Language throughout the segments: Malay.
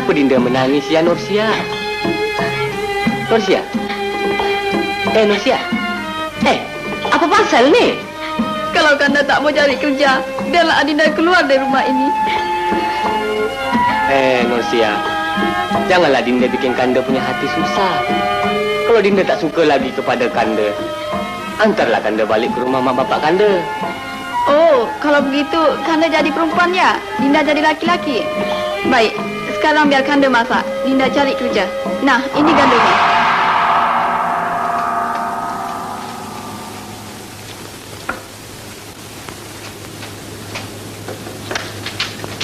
Kenapa Dinda menangis ya Nursia? Nursia? Eh Nursia? Eh, apa pasal ni? Kalau Kanda tak mau cari kerja, biarlah Adinda keluar dari rumah ini. Eh Nursia, janganlah Dinda bikin Kanda punya hati susah. Kalau Dinda tak suka lagi kepada Kanda, antarlah Kanda balik ke rumah mak bapak Kanda. Oh, kalau begitu Kanda jadi perempuan ya? Dinda jadi laki-laki? Baik, sekarang biar Kanda masak. Dinda cari kerja. Nah, ini gandumnya.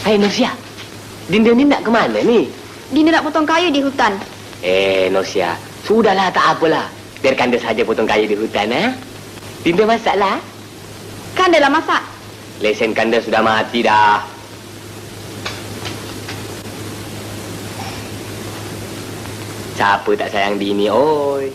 Hai Nursia, Dinda ni nak ke mana ni? Dinda nak potong kayu di hutan. Eh Nursia, sudahlah tak apalah. Biar Kanda saja potong kayu di hutan, eh? Dinda masaklah. Kanda lah masak. Lesen Kanda sudah mati dah. Siapa tak sayang Dini, oi?